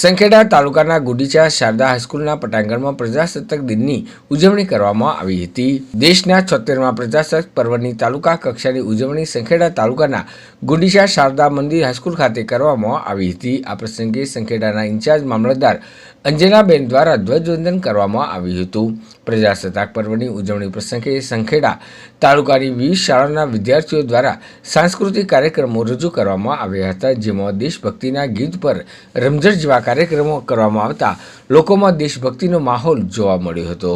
સંખેડા તાલુકાના ગુડીચા શારદા હાઈસ્કૂલના પટાંગણમાં પ્રજાસત્તાક દિનની ઉજવણી કરવામાં આવી હતી. દેશના છોતેરમાં પ્રજાસત્તાક પર્વની તાલુકા કક્ષાની ઉજવણી સંખેડા તાલુકાના ગુડીચા શારદા મંદિર હાઈસ્કૂલ ખાતે કરવામાં આવી હતી. આ પ્રસંગે સંખેડાના ઇન્ચાર્જ મામલતદાર અંજનાબેન દ્વારા ધ્વજવંદન કરવામાં આવ્યું હતું. પ્રજાસત્તાક પર્વની ઉજવણી પ્રસંગે સંખેડા તાલુકાની વિવિધ શાળાના વિદ્યાર્થીઓ દ્વારા સાંસ્કૃતિક કાર્યક્રમો રજૂ કરવામાં આવ્યા હતા, જેમાં દેશભક્તિના ગીત પર રમઝટ જેવા કાર્યક્રમો કરવામાં આવતા લોકોમાં દેશભક્તિનો માહોલ જોવા મળ્યો હતો.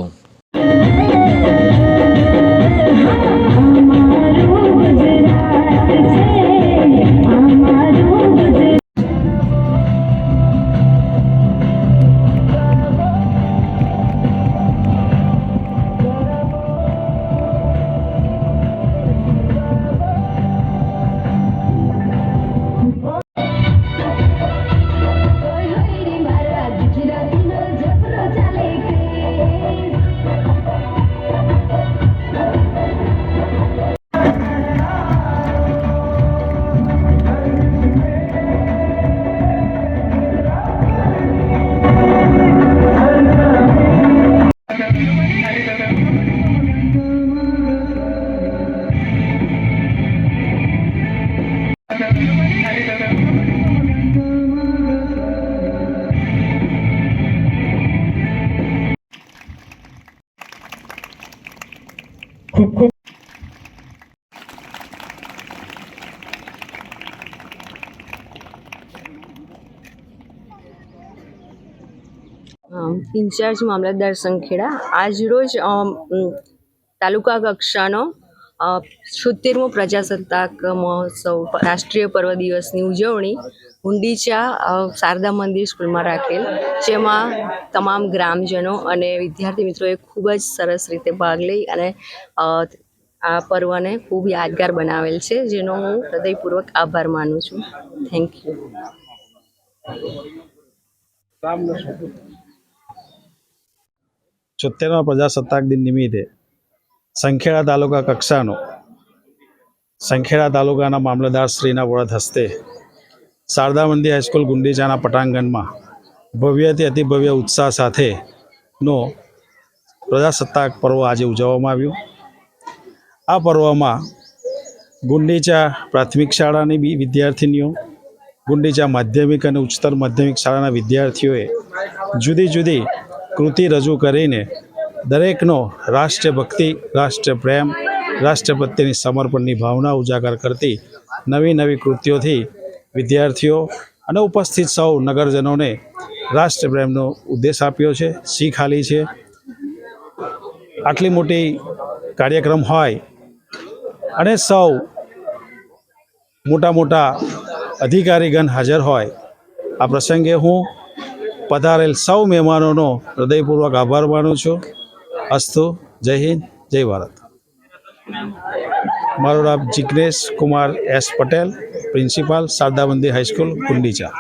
અમ, ઇન્ચાર્જ મામલતદાર સંખેડા. આજ રોજ તાલુકા કક્ષાનો છોતેરમો પ્રજાસત્તાક મહોત્સવ રાષ્ટ્રીય પર્વ દિવસની ઉજવણી હુંડીચા શારદા મંદિર સ્કૂલમાં રાખેલ, જેમાં તમામ ગ્રામજનો અને વિદ્યાર્થી મિત્રોએ ખૂબ જ સરસ રીતે ભાગ લઈ અને આ પર્વને ખૂબ યાદગાર બનાવેલ છે, જેનો હું હૃદયપૂર્વક આભાર માનું છું. થેન્ક યુ છોતેરમા પ્રજાસત્તાક દિન નિમિત્તે સંખેડા તાલુકા કક્ષાનો, સંખેડા તાલુકાના મામલતદાર શ્રીના વરદ હસ્તે શારદા મંદિર હાઈસ્કૂલ ગુંડીચાના પટાંગણમાં ભવ્યથી અતિ ભવ્ય ઉત્સાહ સાથેનો પ્રજાસત્તાક પર્વ આજે ઉજવવામાં આવ્યું. આ પર્વમાં ગુંડીચા પ્રાથમિક શાળાની બી વિદ્યાર્થિનીઓ, ગુંડીચા માધ્યમિક અને ઉચ્ચતર માધ્યમિક શાળાના વિદ્યાર્થીઓએ જુદી જુદી કૃતિ રજૂ કરીને દરેકનો રાષ્ટ્રભક્તિ રાષ્ટ્ર પ્રેમ, રાષ્ટ્ર પ્રત્યેની સમર્પણની ભાવના ઉજાગર કરતી નવી નવી કૃતિઓથી વિદ્યાર્થીઓ અને ઉપસ્થિત સૌ નગરજનોને રાષ્ટ્રપ્રેમનો ઉદ્દેશ આપ્યો છે, શીખ આલી છે. આટલી મોટી કાર્યક્રમ હોય અને સૌ મોટા મોટા અધિકારીગણ હાજર હોય, આ પ્રસંગે હું પધારેલ સૌ મહેમાનોનો હૃદયપૂર્વક આભાર માનું છું. અસ્તુ, જય હિન્દ, જય ભારત. મારું નામ Jignesh Kumar S Patel principal Sharda Mandir high school Kundicha.